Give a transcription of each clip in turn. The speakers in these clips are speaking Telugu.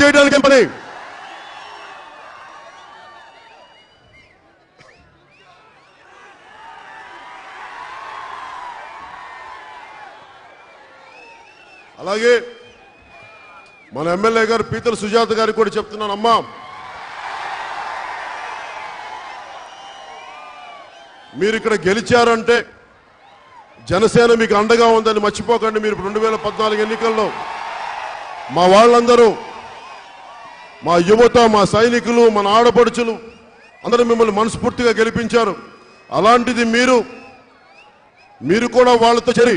చేయడానికి పని అలాగే మన ఎమ్మెల్యే గారు పీతల సుజాత గారికి కూడా చెప్తున్నాను అమ్మా మీరు ఇక్కడ గెలిచారంటే జనసేన మీకు అండగా ఉందని మర్చిపోకండి. మీరు రెండు వేల పద్నాలుగు ఎన్నికల్లో మా వాళ్ళందరూ మా యువత మా సైనికులు మన ఆడపడుచులు అందరూ మిమ్మల్ని మనస్ఫూర్తిగా గెలిపించారు. అలాంటిది మీరు మీరు కూడా వాళ్ళతో చరి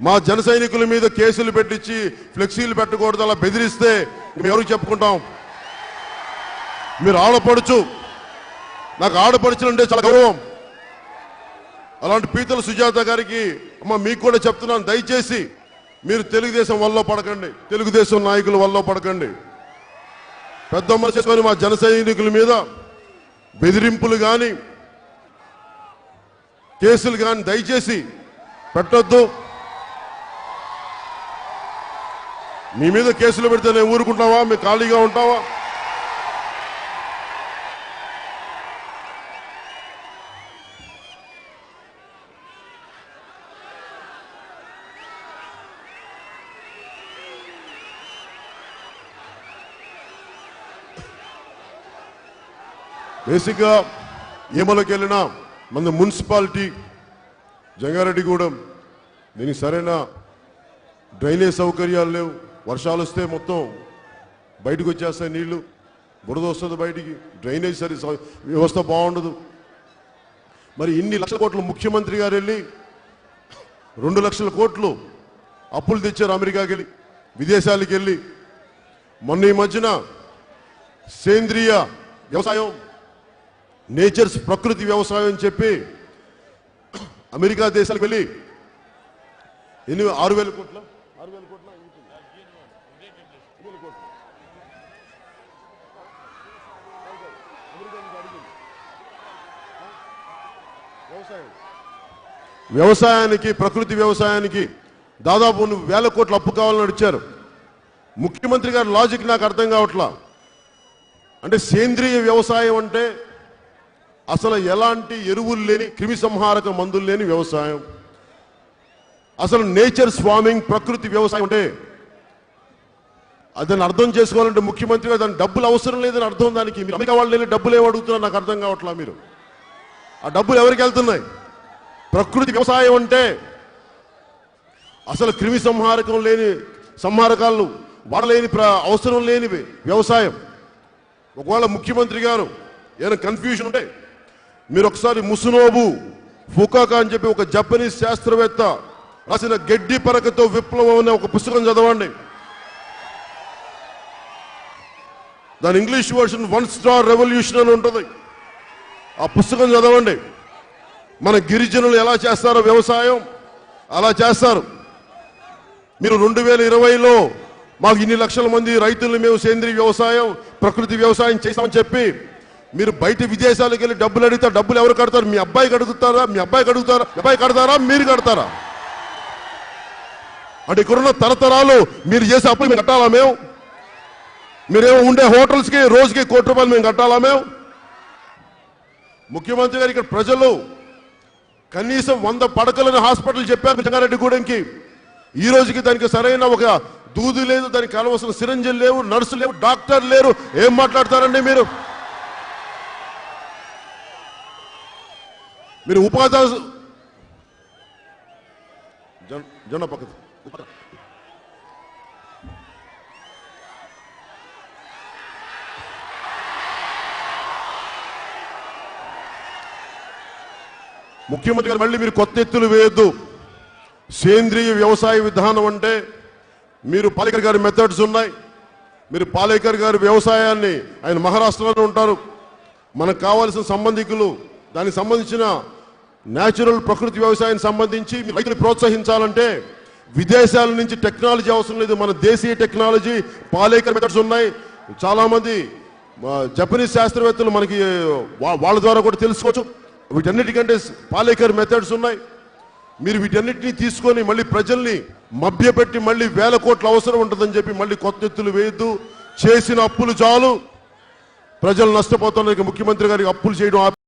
మా జన సైనికుల మీద కేసులు పెట్టించి ఫ్లెక్సీలు పెట్టకూడదు అలా బెదిరిస్తే మేము ఎవరికి చెప్పుకుంటాం? మీరు ఆడపడుచు నాకు ఆడపడుచులు అంటే చాలా గౌరవం. అలాంటి పీతల సుజాత గారికి అమ్మ మీకు కూడా చెప్తున్నాను దయచేసి మీరు తెలుగుదేశం వల్ల పడకండి తెలుగుదేశం నాయకుల వల్ల పడకండి. పెద్ద మనసు చేసుకొని మా జన సైనికుల మీద బెదిరింపులు కానీ కేసులు కానీ దయచేసి పెట్టొద్దు. మీ మీద కేసులు పెడితే నేను ఊరుకుంటావా? మేము ఖాళీగా ఉంటావా? బేసిక్గా ఏమలోకి వెళ్ళినా మన మున్సిపాలిటీ జంగారెడ్డిగూడెం. దీనికి సరైన డ్రైనేజ్ సౌకర్యాలు లేవు. వర్షాలు వస్తే మొత్తం బయటకు వచ్చేస్తాయి నీళ్ళు. బురద వస్తుంది బయటికి. డ్రైనేజ్ సరి వ్యవస్థ బాగుండదు. మరి ఇన్ని లక్షల కోట్లు ముఖ్యమంత్రి గారు వెళ్ళి రెండు లక్షల కోట్లు అప్పులు తెచ్చారు అమెరికాకి వెళ్ళి విదేశాలకు వెళ్ళి మొన్న ఈ మధ్యన సేంద్రియ వ్యవసాయం నేచర్స్ ప్రకృతి వ్యవసాయం అని చెప్పి అమెరికా దేశాలకు వెళ్ళి ఎన్ని ఆరు వేల కోట్ల ఆరు వేల కోట్ల వ్యవసాయానికి ప్రకృతి వ్యవసాయానికి దాదాపు వేల కోట్ల అప్పు కావాలని అడిచారు. ముఖ్యమంత్రి గారి లాజిక్ నాకు అర్థం కావట్లా. అంటే సేంద్రియ వ్యవసాయం అంటే అసలు ఎలాంటి ఎరువులు లేని క్రిమి సంహారక మందులు లేని వ్యవసాయం. అసలు నేచర్ స్వామింగ్ ప్రకృతి వ్యవసాయం అంటే అదని అర్థం చేసుకోవాలంటే ముఖ్యమంత్రి గారు దాని డబ్బులు అవసరం లేదని అర్థం దానికి. మీరు అమెరికా వాళ్ళు వెళ్ళి డబ్బులు ఏమి అడుగుతున్నారు నాకు అర్థం కావట్లా మీరు? ఆ డబ్బులు ఎవరికి వెళ్తున్నాయి? ప్రకృతి వ్యవసాయం అంటే అసలు క్రిమి సంహారకం లేని సంహారకాలు వాడలేని ప్ర- అవసరం లేనివి వ్యవసాయం. ఒకవేళ ముఖ్యమంత్రి గారు ఏదైనా కన్ఫ్యూజన్ ఉంటే మీరు ఒకసారి ముసునోబు ఫుకాకా అని చెప్పి ఒక జపనీస్ శాస్త్రవేత్త రాసిన గడ్డి పరకతో విప్లవం అనే ఒక పుస్తకం చదవండి. దాని English version one star revolution అని ఉంటుంది. ఆ పుస్తకం చదవండి. మన గిరిజనులు ఎలా చేస్తారో వ్యవసాయం? అలా చేస్తారు. మీరు రెండు వేల ఇరవైలో మాకు ఇన్ని లక్షల మంది రైతులు మేము సేంద్రీయ వ్యవసాయం ప్రకృతి వ్యవసాయం చేస్తామని చెప్పి మీరు బయట విదేశాలకు వెళ్ళి డబ్బులు అడిగితే డబ్బులు ఎవరు కడతారు? మీ అబ్బాయి కడుగుతారా? మీ అబ్బాయి కడుగుతారా? మీ అబ్బాయి కడతారా? మీరు కడతారా? అంటే ఇక్కడున్న తరతరాలు మీరు చేసే అప్పులు మేము కట్టాలా మేము? మీరేమో ఉండే హోటల్స్కి రోజుకి కోటి రూపాయలు మేము కట్టాలా మేము? ముఖ్యమంత్రి గారు ఇక్కడ ప్రజలు కనీసం వంద పడకలని హాస్పిటల్ చెప్పారు జంగారెడ్డి గూడెంకి. ఈ రోజుకి దానికి సరైన ఒక దూది లేదు దానికి కలవలసిన సిరంజీలు లేవు నర్సు లేవు డాక్టర్ లేరు. ఏం మాట్లాడతారండి మీరు? మీరు ఉపాధి జొన్న పక్క ముఖ్యమంత్రి గారు మళ్ళీ మీరు కొత్త ఎత్తులు వేయొద్దు. సేంద్రియ వ్యవసాయ విధానం అంటే మీరు పాలేకర్ గారి మెథడ్స్ ఉన్నాయి. మీరు పాలేకర్ గారి వ్యవసాయాన్ని ఆయన మహారాష్ట్రలోనే ఉంటారు. మనకు కావాల్సిన సంబంధికులు దానికి సంబంధించిన న్యాచురల్ ప్రకృతి వ్యవసాయానికి సంబంధించి రైతులు ప్రోత్సహించాలంటే విదేశాల నుంచి టెక్నాలజీ అవసరం లేదు. మన దేశీయ టెక్నాలజీ పాలేకర్ మెథడ్స్ ఉన్నాయి. చాలామంది జపనీస్ శాస్త్రవేత్తలు మనకి వాళ్ళ ద్వారా కూడా తెలుసుకోవచ్చు. వీటన్నిటికంటే పాలేకర్ మెథడ్స్ ఉన్నాయి. మీరు వీటన్నిటిని తీసుకొని మళ్ళీ ప్రజల్ని మభ్యపెట్టి మళ్ళీ వేల కోట్ల అవసరం ఉంటుందని చెప్పి మళ్ళీ కొత్త ఎత్తులు వేయద్దు. చేసిన అప్పులు చాలు. ప్రజలు నష్టపోతున్నారు ముఖ్యమంత్రి గారికి అప్పులు చేయడం